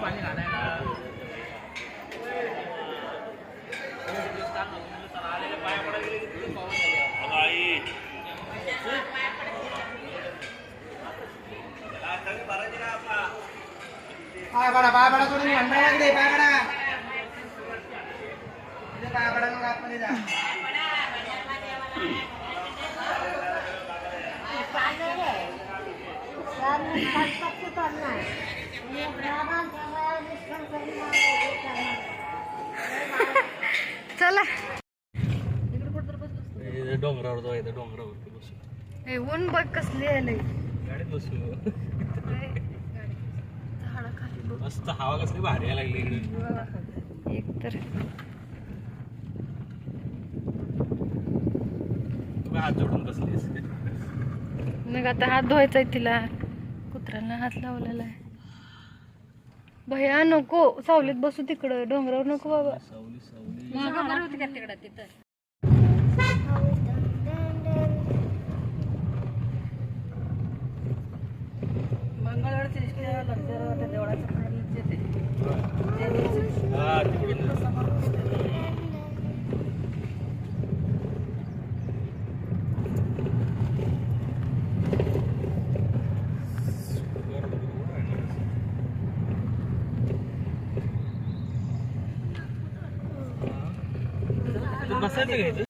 पाय घालायला पाया पडा गेले की पाहून पाय पडा पाय पडा करून म्हणता लागले पाय पडा इथे पाय पडा मग आतमध्ये जा चला. डोंगरावर जाऊ येतं डोंगरावरती बसू. ऊन बघ कसली आले गाडीत बसू. मस्त हवा कसली भारी यायला लागली इकडे. एक तर हात जोडून बसलीस मग आता हात धुवायचा तिला. कुत्र्यांना हात लावलेला आहे. भया नको. सावलीत बसू तिकडं. डोंगरावर नको बाबा. सावली सावली हा बसायचं घ्यायचं